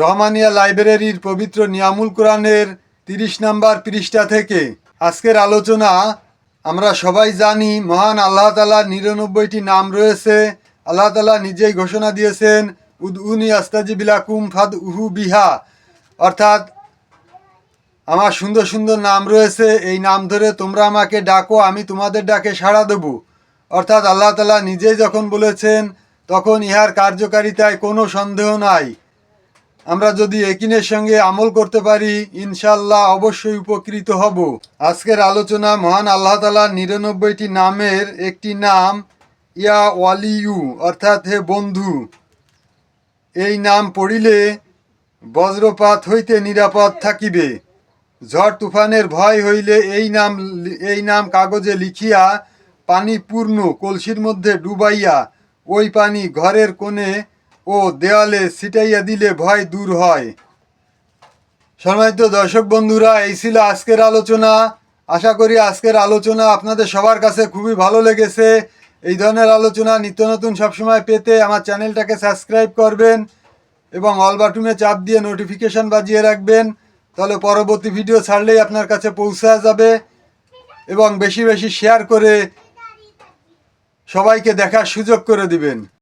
রহমানিয়া লাইব্রেরির পবিত্র নিয়ামুল কোরআনের তিরিশ নাম্বার পৃষ্ঠা থেকে। আজকের আলোচনা, আমরা সবাই জানি মহান আল্লাহ তালার নিরানব্বইটি নাম রয়েছে। আল্লাহ তালা নিজেই ঘোষণা দিয়েছেন উদ উনি আস্তাজিবিলাকুম ফাদ উহু বিহা। অর্থাৎ, আমার সুন্দর সুন্দর নাম রয়েছে, এই নাম ধরে তোমরা আমাকে ডাকো, আমি তোমাদের ডাকে সাড়া দেব। অর্থাৎ আল্লাহ তালা নিজেই যখন বলেছেন, তখন ইহার কার্যকারিতায় কোনো সন্দেহ নাই। আমরা যদি একিনের সঙ্গে আমল করতে পারি ইনশাল্লাহ অবশ্যই উপকৃত হব। আজকের আলোচনা মহান আল্লাহ তালার নিরানব্বইটি নামের একটি নাম, ইয়া ওয়ালিউ অর্থাৎ হে বন্ধু। এই নাম পড়িলে বজ্রপাত হইতে নিরাপদ থাকিবে। ঝড় তুফানের ভয় হইলে এই নাম এই নাম কাগজে লিখিয়া পানি পূর্ণ কলসির মধ্যে ডুবাইয়া, ওই পানি ঘরের কোণে ও দেওয়ালে ছিটাইয়া দিলে ভয় দূর হয়। সম্মানিত দর্শক বন্ধুরা, এই ছিল আজকের আলোচনা। আশা করি আজকের আলোচনা আপনাদের সবার কাছে খুবই ভালো লেগেছে। এই ধরনের আলোচনা নিত্য নতুন সবসময় পেতে আমার চ্যানেলটাকে সাবস্ক্রাইব করবেন এবং অল বাটুমে চাপ দিয়ে নোটিফিকেশন বাজিয়ে রাখবেন। তাহলে পরবর্তী ভিডিও ছাড়লেই আপনার কাছে পৌঁছা যাবে এবং বেশি বেশি শেয়ার করে সবাইকে দেখার সুযোগ করে দিবেন।